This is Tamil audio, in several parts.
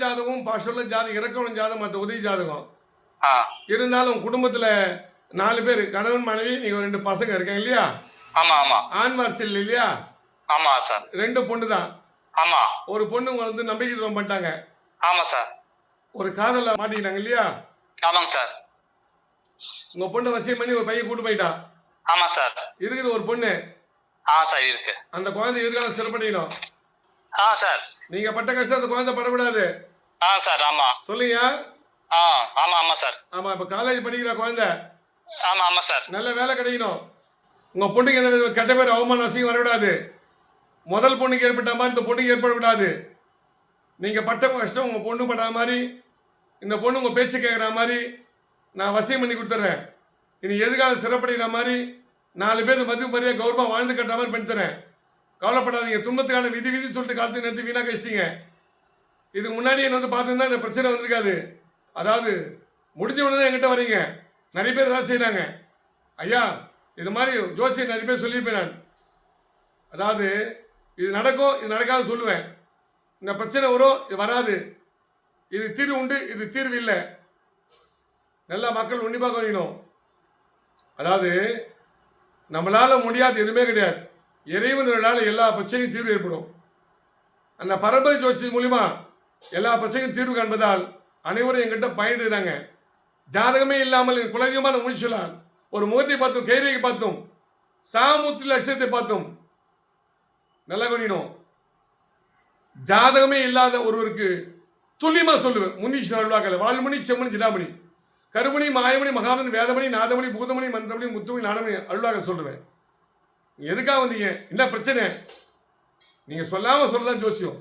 ஜாதகம் பாஷுள்ள ஜாதகம் இறக்கணும் ஜாதகம் மற்ற உதவி ஜாதகம். இருந்தாலும் குடும்பத்துல நாலு பேர் கணவன் மனைவி நீங்க ரெண்டு பசங்க இருக்காங்க இல்லையா? ஆமா ஆமா. ஆண் வாரிசல் இல்லையா? ஆமா சார். ரெண்டு பொண்ணு தான் ஆமா. ஒரு பொண்ணு வந்து நம்பிக்கை துரோகம் பண்ணிட்டாங்க. ஆமா சார். ஒரு காதல மாட்டிக்கிட்டாங்க இல்லையா? ஆமாங்க சார். உங்க பொண்ணை வசியம் பண்ணி ஒரு பையன் கூட்டு போயிட்டான் ஆமா சார். இருக்குது ஒரு பொண்ணு. ஆ சார் இருக்கு. அந்த குழந்தை எதிர்காலம் சிறப்படையணும் ஆ சார். நீங்க பட்ட கஷ்டம் அந்த குழந்தை படக்கூடாது. ஆ சார் ஆமா. சொல்லுங்க ஆ ஆமா ஆமா சார். ஆமா இப்ப காலேஜ் படிக்கிற குழந்தை. ஆமா ஆமா சார். நல்ல வேலை கிடைக்கணும். உங்க பொண்ணுக்கு எந்த கெட்ட பேர் அவமான அசிங்கம் வரக்கூடாது. முதல் பொண்ணுக்கு ஏற்பட்ட மாதிரி இந்த பொண்ணுக்கு ஏற்படக்கூடாது. நீங்க பட்ட கஷ்டம் உங்க பொண்ணு படாத மாதிரி இந்த பொண்ணு உங்க பேச்சு கேட்குற மாதிரி நான் வசியம் பண்ணி கொடுத்துட்றேன் இனி எதிர்காலம் சிறப்படைகிற மாதிரி நாலு பேர் மதிப்பு மரியாதை கௌரவமாக வாழ்ந்து கட்டுற மாதிரி பண்ணி தரேன். கவலைப்படாதீங்க. துன்பத்துக்கான விதி விதி சொல்லிட்டு காலத்துக்கு நிறுத்தி வீணாக கழிச்சிங்க இதுக்கு முன்னாடி என்ன வந்து பார்த்துருந்தா இந்த பிரச்சனை வந்திருக்காது. அதாவது முடிஞ்ச உடனே தான் என்கிட்ட வரீங்க. நிறைய பேர் தான் செய்கிறாங்க ஐயா இது மாதிரி ஜோசியர் நிறைய பேர் சொல்லியிருப்பேன் நான். அதாவது இது நடக்கும் இது நடக்காது சொல்லுவேன். இந்த பிரச்சனை வரும் இது வராது. இது தீர்வு உண்டு இது தீர்வு இல்லை. நல்லா மக்கள் உன்னிப்பாக கவனிக்கணும். அதாவது நம்மளால் முடியாது எதுவுமே கிடையாது. இறைவனால் எல்லா பிரச்சனையும் தீர்வு ஏற்படும். அந்த பரம்பரை ஜோசி மூலிமா எல்லா பிரச்சனையும் தீர்வு காண்பதால் அனைவரும் எங்கிட்ட பயன்படுகிறாங்க ஜாதகமே இல்லாமல் என் குலதெய்வமான முடிச்சலால் ஒரு முகத்தை பார்த்தோம் கைரேகை பார்த்தோம் சாமுத்திர லட்சத்தை பார்த்தோம் நல்லா கவனிக்கணும். ஜாதகமே இல்லாத ஒருவருக்கு துல்லியமாக சொல்லுவேன். முனீஸ்வரர் அருள்வாக்கல. வால்மணி செம்மணி ஜிடாமணி கருமணி மாயமணி மகாமணி வேதமணி நாதமணி பூதமணி மந்திரமணி முத்துமணி நாடமணி அருள்வாக சொல்லுவேன். எதுக்காக வந்தீங்க? என்ன பிரச்சனை? நீங்க சொல்லாம சொல்லதான் ஜோசியம்.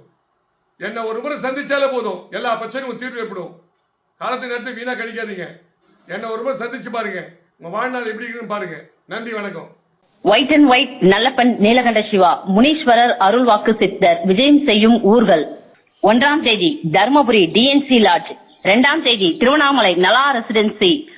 என்னை ஒரு முறை சந்திச்சாலே போதும். எல்லா பிரச்சனையும் தீர்வு ஏற்படும். காலத்தை நேரத்தை வீணா கழிக்காதீங்க என்னை ஒரு முறை சந்திச்சு பாருங்க. உங்க வாழ்நாள் எப்படி இருக்குன்னு பாருங்க. நன்றி வணக்கம். White and white Nallappan Neelakanta Siva Muneeswarar அருள்வாக்கு சித்தர் விஜயம் செய்யும் ஊர்கள். ஒன்றாம் தேதி தருமபுரி டிஎன்சி லாட்ஜ் இரண்டாம் தேதி திருவண்ணாமலை நலா ரெசிடென்சி